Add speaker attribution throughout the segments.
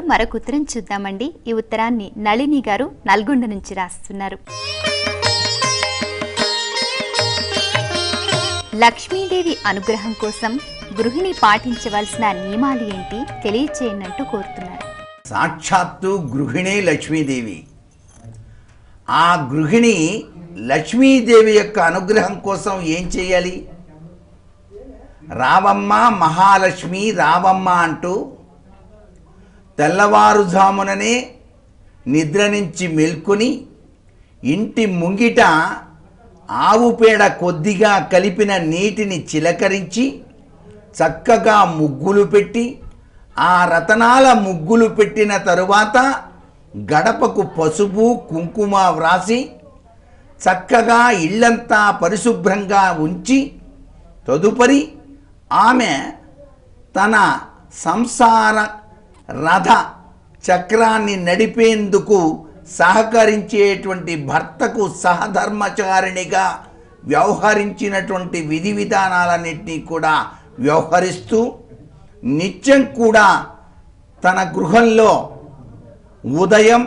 Speaker 1: మరొక ఉత్తరం చూద్దామండి. ఈ ఉత్తరాన్ని నళిని గారు నల్గొండ నుంచి రాస్తున్నారు. లక్ష్మీదేవి అనుగ్రహం కోసం గృహిణి పాటించవలసిన నియమాలు ఏంటి? తెలియచేయనంటూ కోరుతున్నారు.
Speaker 2: సాక్షాత్తు గృహిణి లక్ష్మీదేవి. ఆ గృహిణి లక్ష్మీదేవి యొక్క అనుగ్రహం కోసం ఏం చేయాలి? రావమ్మ మహాలక్ష్మి రావమ్మ అంటూ తెల్లవారుజాముననే నిద్ర నుంచి మెల్కొని ఇంటి ముంగిట ఆవు పేడ కొద్దిగా కలిపిన నీటిని చిలకరించి చక్కగా ముగ్గులు పెట్టి ఆ రతనాల ముగ్గులు పెట్టిన తరువాత గడపకు పసుపు కుంకుమ వ్రాసి చక్కగా ఇళ్ళంతా పరిశుభ్రంగా ఉంచి తదుపరి ఆమె తన సంసార రథ చక్రాన్ని నడిపేందుకు సహకరించేటువంటి భర్తకు సహధర్మచారిణిగా వ్యవహరించినటువంటి విధి విధానాలన్నింటినీ కూడా వ్యవహరిస్తూ నిత్యం కూడా తన గృహంలో ఉదయం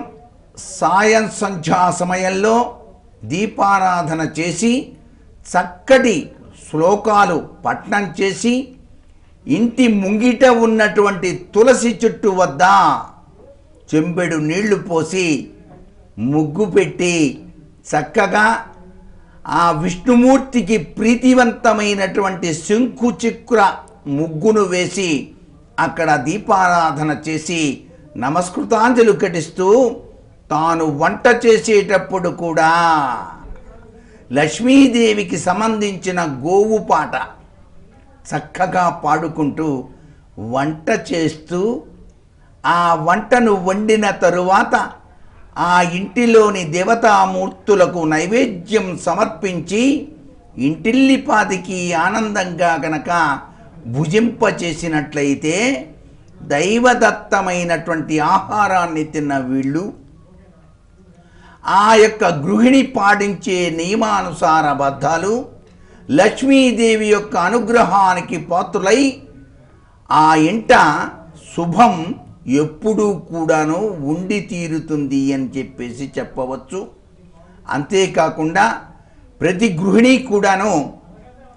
Speaker 2: సాయం సంధ్యా సమయంలో దీపారాధన చేసి చక్కటి శ్లోకాలు పఠనం చేసి ఇంటి ముంగిట ఉన్నటువంటి తులసి చెట్టు వద్ద చెంబెడు నీళ్ళు పోసి ముగ్గు పెట్టి చక్కగా ఆ విష్ణుమూర్తికి ప్రీతివంతమైనటువంటి శంకుచిక్ర ముగ్గును వేసి అక్కడ దీపారాధన చేసి నమస్కృతాంజలు ఘటిస్తూ తాను వంట చేసేటప్పుడు కూడా లక్ష్మీదేవికి సంబంధించిన గోవు పాట. చక్కగా పాడుకుంటూ వంట చేస్తూ ఆ వంటను వండిన తరువాత ఆ ఇంటిలోని దేవతామూర్తులకు నైవేద్యం సమర్పించి ఇంటిల్లిపాదికి ఆనందంగా గనక భుజింపచేసినట్లయితే దైవదత్తమైనటువంటి ఆహారాన్ని తిన్న వీళ్ళు ఆ యొక్క గృహిణి పాటించే నియమానుసార బద్ధాలు లక్ష్మీదేవి యొక్క అనుగ్రహానికి పాత్రులై ఆ ఇంట శుభం ఎప్పుడూ కూడాను ఉండి తీరుతుంది అని చెప్పేసి చెప్పవచ్చు. అంతేకాకుండా ప్రతి గృహిణి కూడాను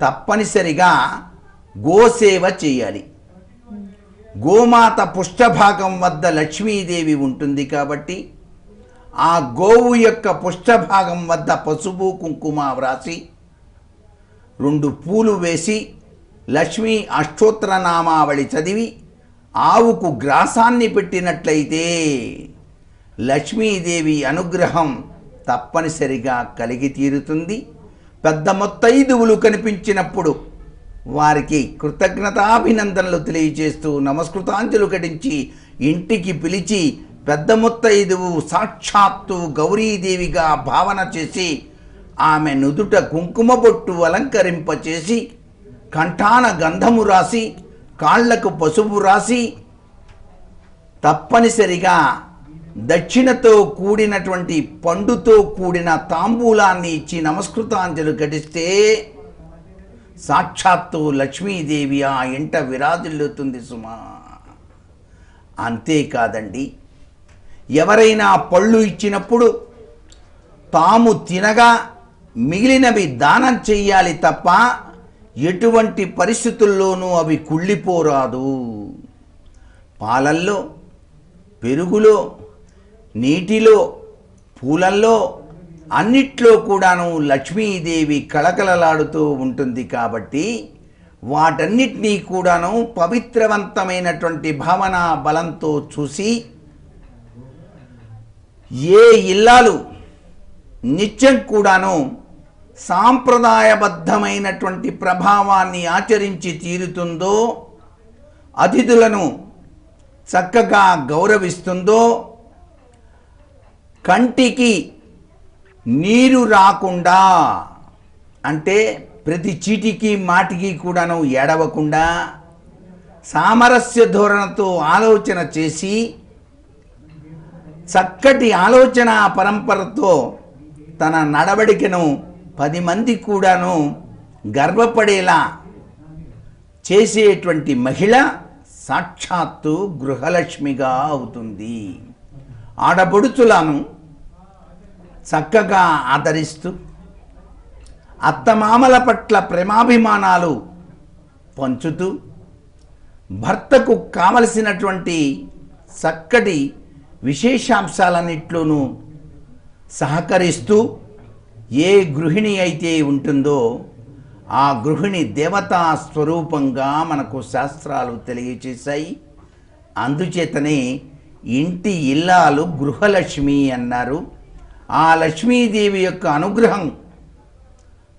Speaker 2: తప్పనిసరిగా గోసేవ చేయాలి. గోమాత పుష్టభాగం వద్ద లక్ష్మీదేవి ఉంటుంది కాబట్టి ఆ గోవు యొక్క పుష్టభాగం వద్ద పసుపు కుంకుమ వ్రాసి రెండు పూలు వేసి లక్ష్మీ అష్టోత్తరనామావళి చదివి ఆవుకు గ్రాసాన్ని పెట్టినట్లయితే లక్ష్మీదేవి అనుగ్రహం తప్పనిసరిగా కలిగి తీరుతుంది. పెద్ద మొత్తైదువులు కనిపించినప్పుడు వారికి కృతజ్ఞతాభినందనలు తెలియజేస్తూ నమస్కృతాంజలు ఘటించి ఇంటికి పిలిచి పెద్ద మొత్తైదువు సాక్షాత్తు గౌరీదేవిగా భావన చేసి ఆమె నుదుట కుంకుమ బొట్టు అలంకరింపచేసి కంఠాన గంధము రాసి కాళ్ళకు పసుపు రాసి తప్పనిసరిగా దక్షిణతో కూడినటువంటి పండుతో కూడిన తాంబూలాన్ని ఇచ్చి నమస్కృతాంజలు ఘటిస్తే సాక్షాత్తు లక్ష్మీదేవి ఆ ఇంట విరాజిల్లుతుంది సుమా. అంతేకాదండి ఎవరైనా పళ్ళు ఇచ్చినప్పుడు తాము తినగా మిగిలినవి దానం చెయ్యాలి తప్ప ఎటువంటి పరిస్థితుల్లోనూ అవి కుళ్ళిపోరాదు. పాలల్లో పెరుగులో నీటిలో పూలల్లో అన్నిట్లో కూడాను లక్ష్మీదేవి కళకళలాడుతూ ఉంటుంది కాబట్టి వాటన్నిటినీ కూడాను పవిత్రవంతమైనటువంటి భావన బలంతో చూసి ఏ ఇల్లాలు నిత్యం కూడాను సాంప్రదాయబద్ధమైనటువంటి ప్రభావాన్ని ఆచరించి తీరుతుందో అతిథులను చక్కగా గౌరవిస్తుందో కంటికి నీరు రాకుండా అంటే ప్రతి చీటికి మాటికి కూడాను ఏడవకుండా సామరస్య ధోరణతో ఆలోచన చేసి చక్కటి ఆలోచన పరంపరతో తన నడవడికను పది మంది కూడాను గర్వపడేలా చేసేటువంటి మహిళ సాక్షాత్తు గృహలక్ష్మిగా అవుతుంది. ఆడబొడుచులను చక్కగా ఆదరిస్తూ అత్తమామల పట్ల ప్రేమాభిమానాలు పంచుతూ భర్తకు కావలసినటువంటి చక్కటి విశేషాంశాలన్నిట్లోనూ సహకరిస్తూ ఏ గృహిణి అయితే ఉంటుందో ఆ గృహిణి దేవతా స్వరూపంగా మనకు శాస్త్రాలు తెలియచేశాయి. అందుచేతనే ఇంటి ఇల్లాలు గృహలక్ష్మి అన్నారు. ఆ లక్ష్మీదేవి యొక్క అనుగ్రహం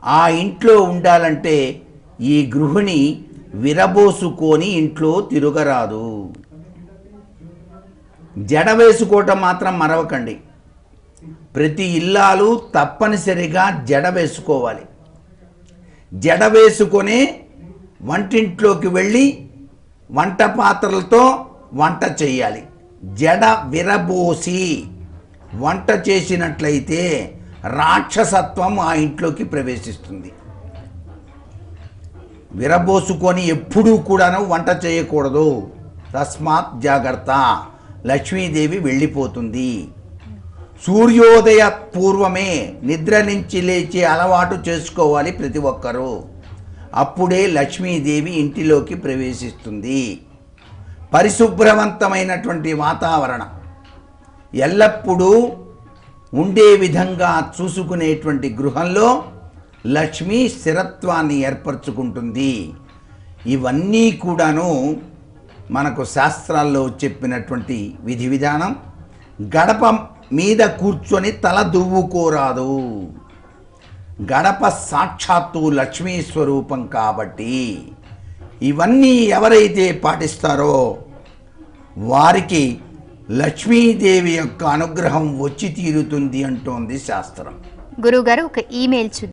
Speaker 2: ఆ ఇంట్లో ఉండాలంటే ఈ గృహిణి విరబోసుకొని ఇంట్లో తిరగరాదు. జడ వేసుకోవటం మాత్రం మరవకండి. ప్రతి ఇల్లాలు తప్పనిసరిగా జడ వేసుకోవాలి. జడ వేసుకొని వంటింట్లోకి వెళ్ళి వంట పాత్రలతో వంట చేయాలి. జడ విరబోసి వంట చేసినట్లయితే రాక్షసత్వం ఆ ఇంట్లోకి ప్రవేశిస్తుంది. విరబోసుకొని ఎప్పుడూ కూడాను వంట చేయకూడదు. తస్మాత్ జాగ్రత్త. లక్ష్మీదేవి వెళ్ళిపోతుంది. సూర్యోదయ పూర్వమే నిద్ర నుంచి లేచే అలవాటు చేసుకోవాలి ప్రతి ఒక్కరూ. అప్పుడే లక్ష్మీదేవి ఇంటిలోకి ప్రవేశిస్తుంది. పరిశుభ్రవంతమైనటువంటి వాతావరణం. ఎల్లప్పుడూ ఉండే విధంగా చూసుకునేటువంటి గృహంలో లక్ష్మి స్థిరత్వాన్ని ఏర్పరచుకుంటుంది. ఇవన్నీ కూడాను మనకు శాస్త్రాల్లో చెప్పినటువంటి విధి విధానం. గడప మీద కూర్చొని తల దువ్వుకోరాదు. గడప సాక్షాత్తు లక్ష్మీ స్వరూపం కాబట్టి ఇవన్నీ ఎవరైతే పాటిస్తారో వారికి లక్ష్మీదేవి యొక్క అనుగ్రహం వచ్చి తీరుతుంది అంటోంది శాస్త్రం.
Speaker 1: గురువుగారు ఒక ఈమెయిల్ చూద్దాం